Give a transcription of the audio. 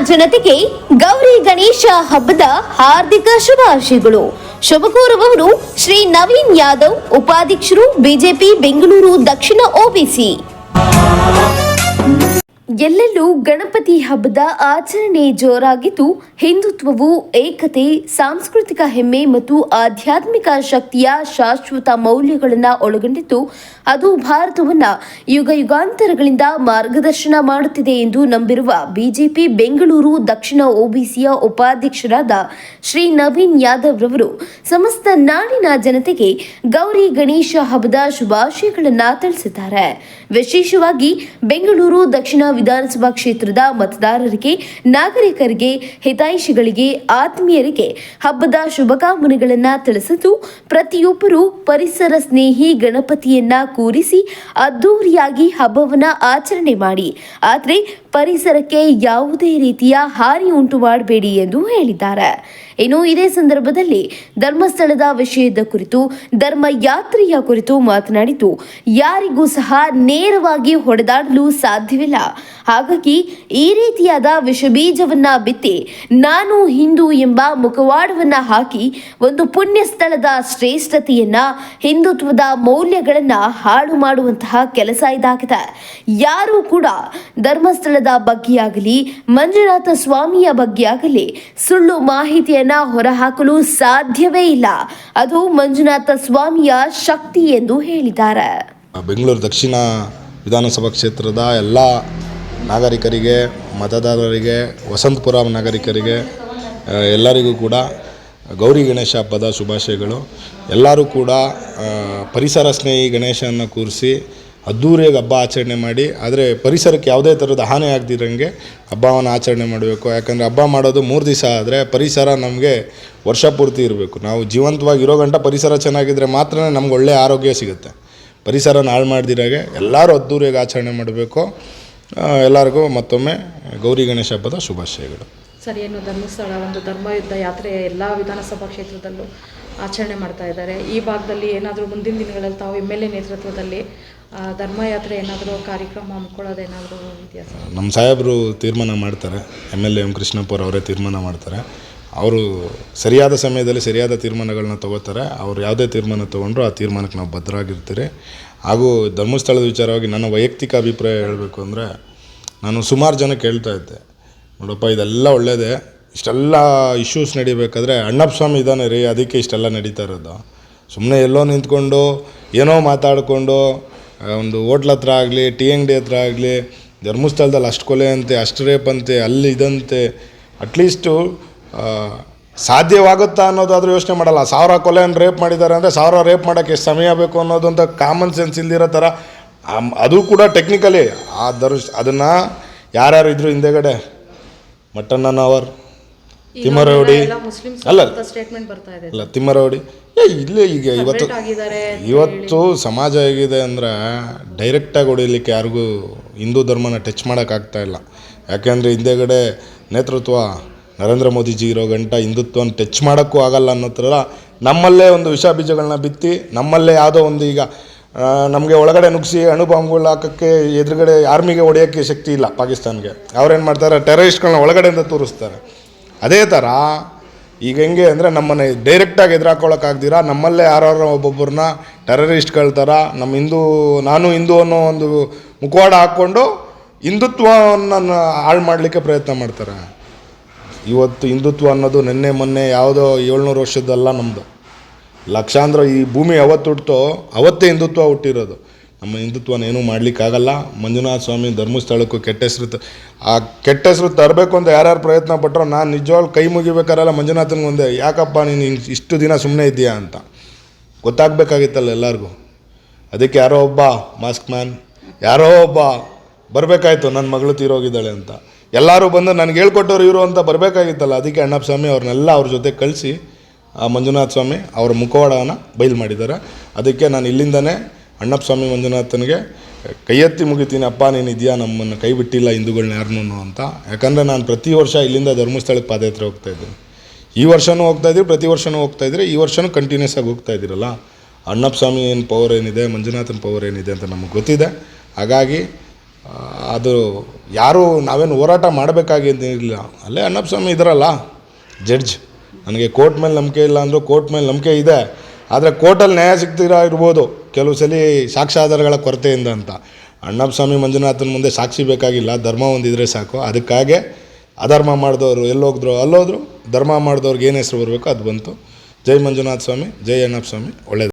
ಜನತೆಗೆ ಗೌರಿ ಗಣೇಶ ಹಬ್ಬದ ಹಾರ್ದಿಕ ಶುಭಾಶಯಗಳು. ಶುಭ ಕೋರುವವರು ಶ್ರೀ ನವೀನ್ ಯಾದವ್, ಉಪಾಧ್ಯಕ್ಷರು, ಬಿಜೆಪಿ, ಬೆಂಗಳೂರು, ದಕ್ಷಿಣ ಓಬಿಸಿ ಎಲ್ಲೆಲ್ಲೂ ಗಣಪತಿ ಹಬ್ಬದ ಆಚರಣೆ ಜೋರಾಗಿದ್ದು, ಹಿಂದುತ್ವವು ಏಕತೆ, ಸಾಂಸ್ಕೃತಿಕ ಹೆಮ್ಮೆ ಮತ್ತು ಆಧ್ಯಾತ್ಮಿಕ ಶಕ್ತಿಯ ಶಾಶ್ವತ ಮೌಲ್ಯಗಳನ್ನು ಒಳಗೊಂಡಿದ್ದು, ಅದು ಭಾರತವನ್ನು ಯುಗ ಯುಗಾಂತರಗಳಿಂದ ಮಾರ್ಗದರ್ಶನ ಮಾಡುತ್ತಿದೆ ಎಂದು ನಂಬಿರುವ ಬಿಜೆಪಿ ಬೆಂಗಳೂರು ದಕ್ಷಿಣ ಒಬಿಸಿಯ ಉಪಾಧ್ಯಕ್ಷರಾದ ಶ್ರೀ ನವೀನ್ ಯಾದವ್ ರವರು ಸಮಸ್ತ ನಾಡಿನ ಜನತೆಗೆ ಗೌರಿ ಗಣೇಶ ಹಬ್ಬದ ಶುಭಾಶಯಗಳನ್ನು ತಿಳಿಸಿದ್ದಾರೆ. ವಿಶೇಷವಾಗಿ ಬೆಂಗಳೂರು ದಕ್ಷಿಣ ವಿಧಾನಸಭಾ ಕ್ಷೇತ್ರದ ಮತದಾರರಿಗೆ, ನಾಗರಿಕರಿಗೆ ಹಿತೈಷಿಗಳಿಗೆ ಆತ್ಮೀಯರಿಗೆ ಹಬ್ಬದ ಶುಭಕಾಮನೆಗಳನ್ನು ತಿಳಿಸಿದ್ದು, ಪ್ರತಿಯೊಬ್ಬರು ಪರಿಸರ ಸ್ನೇಹಿ ಗಣಪತಿಯನ್ನ ಕೂರಿಸಿ ಅದ್ದೂರಿಯಾಗಿ ಹಬ್ಬವನ್ನ ಆಚರಣೆ ಮಾಡಿ. ಆದರೆ ಪರಿಸರಕ್ಕೆ ಯಾವುದೇ ರೀತಿಯ ಹಾನಿ ಉಂಟು ಮಾಡಬೇಡಿ ಎಂದು ಹೇಳಿದ್ದಾರೆ. ಇನ್ನು ಇದೇ ಸಂದರ್ಭದಲ್ಲಿ ಧರ್ಮಸ್ಥಳದ ವಿಷಯದ ಕುರಿತು ಧರ್ಮ ಯಾತ್ರೆಯ ಕುರಿತು ಮಾತನಾಡಿದ್ದು, ಯಾರಿಗೂ ಸಹ ನೇರವಾಗಿ ಹೊಡೆದಾಡಲು ಸಾಧ್ಯವಿಲ್ಲ. ಹಾಗಾಗಿ ಈ ರೀತಿಯಾದ ವಿಷಬೀಜವನ್ನ ಬಿತ್ತಿ ನಾನು ಹಿಂದೂ ಎಂಬ ಮುಖವಾಡವನ್ನ ಹಾಕಿ ಒಂದು ಪುಣ್ಯ ಸ್ಥಳದ ಶ್ರೇಷ್ಠತೆಯನ್ನ, ಹಿಂದುತ್ವದ ಮೌಲ್ಯಗಳನ್ನ ಹಾಳು ಮಾಡುವಂತಹ ಕೆಲಸ ಇದಾಗಿದೆ. ಯಾರೂ ಕೂಡ ಧರ್ಮಸ್ಥಳದ ಬಗ್ಗೆಯಾಗಲಿ, ಮಂಜುನಾಥ ಸ್ವಾಮಿಯ ಬಗ್ಗೆ ಆಗಲಿ ಸುಳ್ಳು ಮಾಹಿತಿಯನ್ನ ಹೊರಹಾಕಲು ಸಾಧ್ಯವೇ ಇಲ್ಲ. ಅದು ಮಂಜುನಾಥ ಸ್ವಾಮಿಯ ಶಕ್ತಿ ಎಂದು ಹೇಳಿದ್ದಾರೆ. ಬೆಂಗಳೂರು ದಕ್ಷಿಣ ವಿಧಾನಸಭಾ ಕ್ಷೇತ್ರದ ಎಲ್ಲ ನಾಗರಿಕರಿಗೆ, ಮತದಾರರಿಗೆ, ವಸಂತಪುರ ನಾಗರಿಕರಿಗೆ ಎಲ್ಲರಿಗೂ ಕೂಡ ಗೌರಿ ಗಣೇಶ ಹಬ್ಬದ ಶುಭಾಶಯಗಳು. ಎಲ್ಲರೂ ಕೂಡ ಪರಿಸರ ಸ್ನೇಹಿ ಗಣೇಶನ ಕೂರಿಸಿ ಅದ್ದೂರಿಯಾಗಿ ಹಬ್ಬ ಆಚರಣೆ ಮಾಡಿ, ಆದರೆ ಪರಿಸರಕ್ಕೆ ಯಾವುದೇ ಥರದ ಹಾನಿ ಆಗದಿರಂಗೆ ಹಬ್ಬವನ್ನು ಆಚರಣೆ ಮಾಡಬೇಕು. ಯಾಕಂದರೆ ಹಬ್ಬ ಮಾಡೋದು ಮೂರು ದಿವಸ ಆದರೆ ಪರಿಸರ ನಮಗೆ ವರ್ಷ ಪೂರ್ತಿ ಇರಬೇಕು. ನಾವು ಜೀವಂತವಾಗಿ ಇರೋ ಗಂಟ ಪರಿಸರ ಚೆನ್ನಾಗಿದ್ದರೆ ಮಾತ್ರ ನಮ್ಗೆ ಒಳ್ಳೆಯ ಆರೋಗ್ಯ ಸಿಗುತ್ತೆ. ಪರಿಸರನ ಹಾಳು ಮಾಡ್ದಿರಾಗೆ ಎಲ್ಲರೂ ಅದ್ದೂರಿಯಾಗಿ ಆಚರಣೆ ಮಾಡಬೇಕು. ಎಲ್ಲರಿಗೂ ಮತ್ತೊಮ್ಮೆ ಗೌರಿ ಗಣೇಶ ಹಬ್ಬದ ಶುಭಾಶಯಗಳು. ಸರ್ ಏನು ಧರ್ಮಸ್ಥಳ ಒಂದು ಧರ್ಮಯುದ್ಧ ಯಾತ್ರೆ ಎಲ್ಲ ವಿಧಾನಸಭಾ ಕ್ಷೇತ್ರದಲ್ಲೂ ಆಚರಣೆ ಮಾಡ್ತಾ ಇದ್ದಾರೆ. ಈ ಭಾಗದಲ್ಲಿ ಏನಾದರೂ ಮುಂದಿನ ದಿನಗಳಲ್ಲಿ ತಾವು ಎಂ ಎಲ್ ಎ ನೇತೃತ್ವದಲ್ಲಿ ಧರ್ಮಯಾತ್ರೆ ಏನಾದರೂ ಕಾರ್ಯಕ್ರಮ ಹಮ್ಮಿಕೊಳ್ಳೋದೇನಾದರೂ ಇದೆಯಾ ಸರ್? ನಮ್ಮ ಸಾಹೇಬರು ತೀರ್ಮಾನ ಮಾಡ್ತಾರೆ. M L A M Krishnappa ಅವರೇ ತೀರ್ಮಾನ ಮಾಡ್ತಾರೆ. ಅವರು ಸರಿಯಾದ ಸಮಯದಲ್ಲಿ ಸರಿಯಾದ ತೀರ್ಮಾನಗಳನ್ನ ತಗೋತಾರೆ. ಅವರು ಯಾವುದೇ ತೀರ್ಮಾನ ತೊಗೊಂಡ್ರು ಆ ತೀರ್ಮಾನಕ್ಕೆ ನಾವು ಬದ್ಧರಾಗಿರ್ತೀರಿ. ಹಾಗೂ ಧರ್ಮಸ್ಥಳದ ವಿಚಾರವಾಗಿ ನನ್ನ ವೈಯಕ್ತಿಕ ಅಭಿಪ್ರಾಯ ಹೇಳಬೇಕು ಅಂದರೆ ನಾನು ಸುಮಾರು ಜನ ಕೇಳ್ತಾ ಇದ್ದೆ. ನೋಡಪ್ಪ, ಇದೆಲ್ಲ ಒಳ್ಳೆಯದೇ ಇಷ್ಟೆಲ್ಲ ಇಶ್ಯೂಸ್ ನಡಿಬೇಕಾದ್ರೆ ಅಣ್ಣಪ್ಪ ಸ್ವಾಮಿ ಇದ್ದಾನೆ ರೀ, ಅದಕ್ಕೆ ಇಷ್ಟೆಲ್ಲ ನಡೀತಾ ಇರೋದು. ಸುಮ್ಮನೆ ಎಲ್ಲೋ ನಿಂತ್ಕೊಂಡು, ಏನೋ ಮಾತಾಡಿಕೊಂಡು ಒಂದು ಹೋಟ್ಲ್ ಹತ್ರ ಆಗಲಿ ಟೀ ಅಂಗಡಿ ಹತ್ರ ಆಗಲಿ, ಧರ್ಮಸ್ಥಳದಲ್ಲಿ ಅಷ್ಟು ಕೊಲೆ ಅಂತೆ, ಅಷ್ಟು ರೇಪ್ ಅಂತೆ, ಅಲ್ಲಿ ಇದಂತೆ ಅಟ್ಲೀಸ್ಟು ಸಾಧ್ಯವಾಗುತ್ತಾ ಅನ್ನೋದಾದರೂ ಯೋಚನೆ ಮಾಡಲ್ಲ. ಸಾವಿರ ಕೊಲೆಯನ್ನು ರೇಪ್ ಮಾಡಿದ್ದಾರೆ ಅಂದರೆ ಸಾವಿರ ರೇಪ್ ಮಾಡೋಕ್ಕೆ ಎಷ್ಟು ಸಮಯ ಬೇಕು ಅನ್ನೋದು ಅಂತ ಕಾಮನ್ ಸೆನ್ಸ್ ಇಲ್ದಿರೋ ಥರ ಅದು ಕೂಡ ಟೆಕ್ನಿಕಲಿ ಆ ದರ್ಶ್ ಅದನ್ನು ಯಾರ್ಯಾರು ಇದ್ರು ಹಿಂದೆಗಡೆ? ಮಟ್ಟಣ್ಣನವರ್ ತಿಮ್ಮರೌಡಿ ಅಲ್ಲ ಸ್ಟೇಟ್ಮೆಂಟ್ ಬರ್ತಾ ಇದೆ. ಅಲ್ಲ ತಿಮ್ಮರೌಡಿ ಏ ಇಲ್ಲೇ ಈಗ ಇವತ್ತು ಇವತ್ತು ಸಮಾಜ ಹೇಗಿದೆ ಅಂದರೆ ಡೈರೆಕ್ಟಾಗಿ ಹೊಡಿಲಿಕ್ಕೆ ಯಾರಿಗೂ ಹಿಂದೂ ಧರ್ಮನ ಟಚ್ ಮಾಡೋಕ್ಕಾಗ್ತಾ ಇಲ್ಲ. ಯಾಕೆಂದರೆ ಹಿಂದೆಗಡೆ ನೇತೃತ್ವ ನರೇಂದ್ರ ಮೋದಿಜಿ ಇರೋ ಗಂಟ ಹಿಂದುತ್ವನ ಟಚ್ ಮಾಡೋಕ್ಕೂ ಆಗಲ್ಲ ಅನ್ನೋ ಥರ ನಮ್ಮಲ್ಲೇ ಒಂದು ವಿಷ ಬೀಜಗಳನ್ನ ಬಿತ್ತಿ, ನಮ್ಮಲ್ಲೇ ಯಾವುದೋ ಒಂದು ಈಗ ನಮಗೆ ಒಳಗಡೆ ನುಗ್ಸಿ ಅಣುಬಾಂಬ್ಗಳು ಹಾಕೋಕ್ಕೆ ಎದುರುಗಡೆ ಆರ್ಮಿಗೆ ಹೊಡೆಯೋಕ್ಕೆ ಶಕ್ತಿ ಇಲ್ಲ ಪಾಕಿಸ್ತಾನ್ಗೆ. ಅವ್ರೇನು ಮಾಡ್ತಾರೆ? ಟೆರರಿಸ್ಟ್ಗಳನ್ನ ಒಳಗಡೆಯಿಂದ ತೋರಿಸ್ತಾರೆ. ಅದೇ ಥರ ಈಗ ಹೆಂಗೆ ಅಂದರೆ ನಮ್ಮನ್ನು ಡೈರೆಕ್ಟಾಗಿ ಎದುರಾಕೊಳ್ಳೋಕ್ಕಾಗ್ದಿರ ನಮ್ಮಲ್ಲೇ ಯಾರು ಒಬ್ಬೊಬ್ಬರನ್ನ ಟೆರರಿಸ್ಟ್ಗಳ ಥರ ನಮ್ಮ ಹಿಂದೂ, ನಾನು ಹಿಂದೂ ಅನ್ನೋ ಒಂದು ಮುಖವಾಡ ಹಾಕ್ಕೊಂಡು ಹಿಂದುತ್ವವನ್ನು ಹಾಳು ಮಾಡಲಿಕ್ಕೆ ಪ್ರಯತ್ನ ಮಾಡ್ತಾರೆ. ಇವತ್ತು ಹಿಂದುತ್ವ ಅನ್ನೋದು ನಿನ್ನೆ, ಮೊನ್ನೆ ಯಾವುದೋ ಏಳ್ನೂರು ವರ್ಷದ್ದಲ್ಲ ನಮ್ಮದು ಲಕ್ಷಾಂತರ ಈ ಭೂಮಿ ಯಾವತ್ತು ಹುಟ್ಟೋ ಅವತ್ತೇ ಹಿಂದುತ್ವ ಹುಟ್ಟಿರೋದು. ನಮ್ಮ ಹಿಂದುತ್ವನ ಏನೂ ಮಾಡಲಿಕ್ಕಾಗಲ್ಲ. ಮಂಜುನಾಥ ಸ್ವಾಮಿ ಧರ್ಮಸ್ಥಳಕ್ಕೂ ಕೆಟ್ಟ ಹೆಸರು ಆ ಕೆಟ್ಟ ಹೆಸರು ತರಬೇಕು ಅಂತ ಯಾರ್ಯಾರು ಪ್ರಯತ್ನ ಪಟ್ಟರೋ ನಾನು ನಿಜವಾಗ್ಲೂ ಕೈ ಮುಗಿಬೇಕಾರಲ್ಲ ಮಂಜುನಾಥನಿಗೆ ಒಂದೇ, ಯಾಕಪ್ಪ ನೀನು ಇಷ್ಟು ದಿನ ಸುಮ್ಮನೆ ಇದ್ದೀಯಾ? ಅಂತ. ಗೊತ್ತಾಗಬೇಕಾಗಿತ್ತಲ್ಲ ಎಲ್ಲರಿಗೂ. ಅದಕ್ಕೆ ಯಾರೋ ಒಬ್ಬ ಮಾಸ್ಕ್ ಮ್ಯಾನ್, ಯಾರೋ ಒಬ್ಬ ಬರಬೇಕಾಯ್ತು ನನ್ನ ಮಗಳು ತೀರೋಗಿದ್ದಾಳೆ ಅಂತ. ಎಲ್ಲರೂ ಬಂದು ನನಗೆ ಹೇಳ್ಕೊಟ್ಟವ್ರು ಇವರು ಅಂತ ಬರಬೇಕಾಗಿತ್ತಲ್ಲ, ಅದಕ್ಕೆ ಅಣ್ಣಪ್ಪ ಸ್ವಾಮಿ ಅವ್ರನ್ನೆಲ್ಲ ಅವ್ರ ಜೊತೆ ಕಳಿಸಿ, ಆ ಮಂಜುನಾಥ ಸ್ವಾಮಿ ಅವರ ಮುಖವಾಡವನ್ನು ಬಯಲು ಮಾಡಿದ್ದಾರೆ ಅದಕ್ಕೆ ನಾನು ಇಲ್ಲಿಂದನೇ ಅಣ್ಣಪ್ಪ ಸ್ವಾಮಿ ಮಂಜುನಾಥನಿಗೆ ಕೈ ಎತ್ತಿ ಮುಗಿತೀನಿ, ಅಪ್ಪ ನೀನು ಇದೆಯಾ, ನಮ್ಮನ್ನು ಕೈ ಬಿಟ್ಟಿಲ್ಲ ಹಿಂದೂಗಳನ್ನ ಯಾರನ್ನೂ ಅಂತ. ಯಾಕಂದರೆ ನಾನು ಪ್ರತಿ ವರ್ಷ ಇಲ್ಲಿಂದ ಧರ್ಮಸ್ಥಳಕ್ಕೆ ಪಾದಯಾತ್ರೆ ಹೋಗ್ತಾ ಇದ್ದೀನಿ. ಈ ವರ್ಷವೂ ಹೋಗ್ತಾ ಇದ್ದೀವಿ ಪ್ರತಿ ವರ್ಷವೂ ಹೋಗ್ತಾ ಇದ್ದೀವಿ ಈ ವರ್ಷವೂ ಕಂಟಿನ್ಯೂಸ್ ಆಗಿ ಹೋಗ್ತಾ ಇದ್ದೀರಲ್ಲ. ಅಣ್ಣಪ್ಪ ಸ್ವಾಮಿ ಏನು ಪವರ್ ಏನಿದೆ, ಮಂಜುನಾಥನ ಪವರ್ ಏನಿದೆ ಅಂತ ನಮಗೆ ಗೊತ್ತಿದೆ. ಹಾಗಾಗಿ ಅದು ಯಾರು ನಾವೇನು ಹೋರಾಟ ಮಾಡಬೇಕಾಗಿದ್ದಿಲ್ಲ ಅಲ್ಲೇ ಅಣ್ಣಪ್ಪ ಸ್ವಾಮಿ ಇದ್ರಲ್ಲ, ಜಡ್ಜ್. ನನಗೆ ಕೋರ್ಟ್ ಮೇಲೆ ನಂಬಿಕೆ ಇಲ್ಲ ಅಂದರೂ ಕೋರ್ಟ್ ಮೇಲೆ ನಂಬಿಕೆ ಇದೆ. ಆದರೆ ಕೋರ್ಟಲ್ಲಿ ನ್ಯಾಯ ಸಿಗ್ತೀರಾ ಇರ್ಬೋದು. ಕೆಲವು ಸಲ ಸಾಕ್ಷ್ಯಾಧಾರಗಳ ಕೊರತೆಯಿಂದ ಅಂತ. ಅಣ್ಣಪ್ಪ ಸ್ವಾಮಿ ಮಂಜುನಾಥನ ಮುಂದೆ ಸಾಕ್ಷಿ ಬೇಕಾಗಿಲ್ಲ. ಧರ್ಮ ಒಂದಿದ್ರೆ ಸಾಕು. ಅದಕ್ಕಾಗೆ ಅಧರ್ಮ ಮಾಡಿದವರು ಎಲ್ಲೋಗಿದ್ರು ಅಲ್ಲೋದ್ರು. ಧರ್ಮ ಮಾಡಿದವ್ರಿಗೆ ಏನು ಹೆಸರು ಬರಬೇಕು? ಅದು ಬಂತು. ಜೈ ಮಂಜುನಾಥ ಸ್ವಾಮಿ ಜೈ ಅಣ್ಣಪ್ಪ ಸ್ವಾಮಿ ಒಳ್ಳೆಯದು